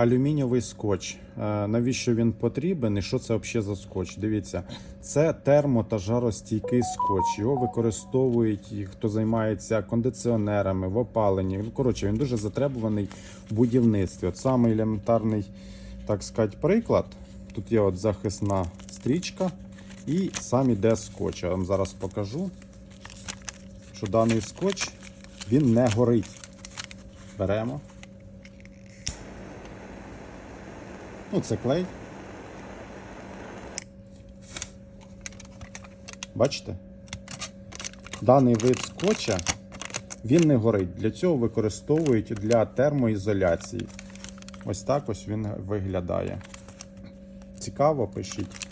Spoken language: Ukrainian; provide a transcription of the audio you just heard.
Алюмінієвий скотч. Е, Навіщо він потрібен і що це взагалі за скотч? Дивіться, це термо та жаростійкий скотч. Його використовують хто займається кондиціонерами в опаленні. Ну, коротше, він дуже затребуваний в будівництві. От самий елементарний, так сказати, приклад. Тут є от захисна стрічка і сам іде скотч. Я вам зараз покажу, що даний скотч він не горить. Беремо. Ну, це клей. Бачите? Даний вид скотча він не горить. Для цього використовують для термоізоляції. Ось так ось він виглядає. Цікаво, пишіть.